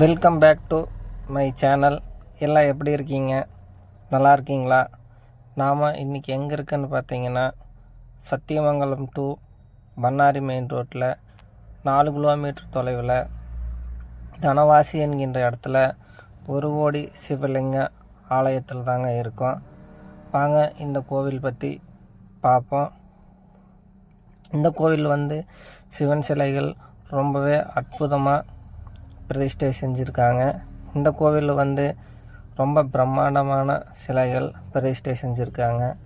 Welcome back to my channel எல்லாம் எப்படி இருக்கீங்க? நல்லா இருக்கீங்களா? நாம் இன்றைக்கி எங்கே இருக்குன்னு பார்த்தீங்கன்னா சத்தியமங்கலம் டு பண்ணாரி மெயின் ரோட்டில் நாலு கிலோமீட்டர் தொலைவில் தனவாசி என்கின்ற இடத்துல ஒரு கோடி சிவலிங்க ஆலயத்தில் தாங்க இருக்கோம். வாங்க இந்த கோவில் பற்றி பார்ப்போம். இந்த கோவில் வந்து சிவன் சிலைகள் ரொம்பவே அற்புதமாக பிரதிஷ்டை செஞ்சுருக்காங்க. இந்த கோவிலில் வந்து ரொம்ப பிரம்மாண்டமான சிலைகள் பிரதிஷ்டை செஞ்சுருக்காங்க.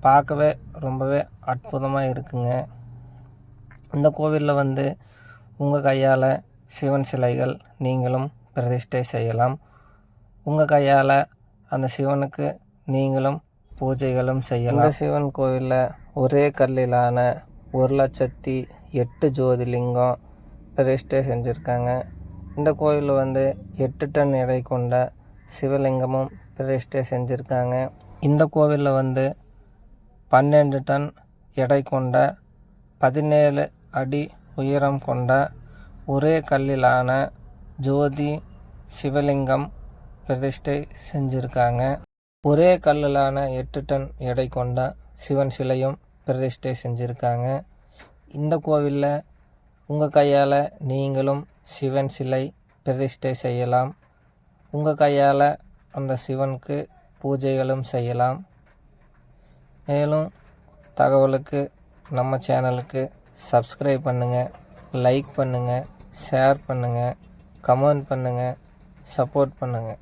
பார்க்கவே ரொம்பவே அற்புதமாக இருக்குங்க. இந்த கோவிலில் வந்து உங்கள் கையால் சிவன் சிலைகள் நீங்களும் பிரதிஷ்டை செய்யலாம். உங்கள் கையால் அந்த சிவனுக்கு நீங்களும் பூஜைகளும் செய்யலாம். இந்த சிவன் கோவிலில் ஒரே கல்லிலான ஒரு லட்சத்தி எட்டு ஜோதிலிங்கம் பிரதிஷ்டை செஞ்சுருக்காங்க. இந்த கோவிலில் வந்து எட்டு டன் எடை கொண்ட சிவலிங்கமும் பிரதிஷ்டை செஞ்சுருக்காங்க. இந்த கோவிலில் வந்து பன்னெண்டு டன் எடை கொண்ட பதினேழு அடி உயரம் கொண்ட ஒரே கல்லிலான ஜோதி சிவலிங்கம் பிரதிஷ்டை செஞ்சுருக்காங்க. ஒரே கல்லிலான எட்டு டன் எடை கொண்ட சிவன் சிலையும் பிரதிஷ்டை செஞ்சுருக்காங்க. இந்த கோவிலில் உங்கள் கையால் நீங்களும் சிவன் சிலை பிரதிஷ்டை செய்யலாம். உங்கள் கையால் அந்த சிவனுக்கு பூஜைகளும் செய்யலாம். மேலும் தகவலுக்கு நம்ம சேனலுக்கு சப்ஸ்கிரைப் பண்ணுங்கள் லைக் பண்ணுங்கள் ஷேர் பண்ணுங்கள் கமெண்ட் பண்ணுங்கள் சப்போர்ட் பண்ணுங்கள்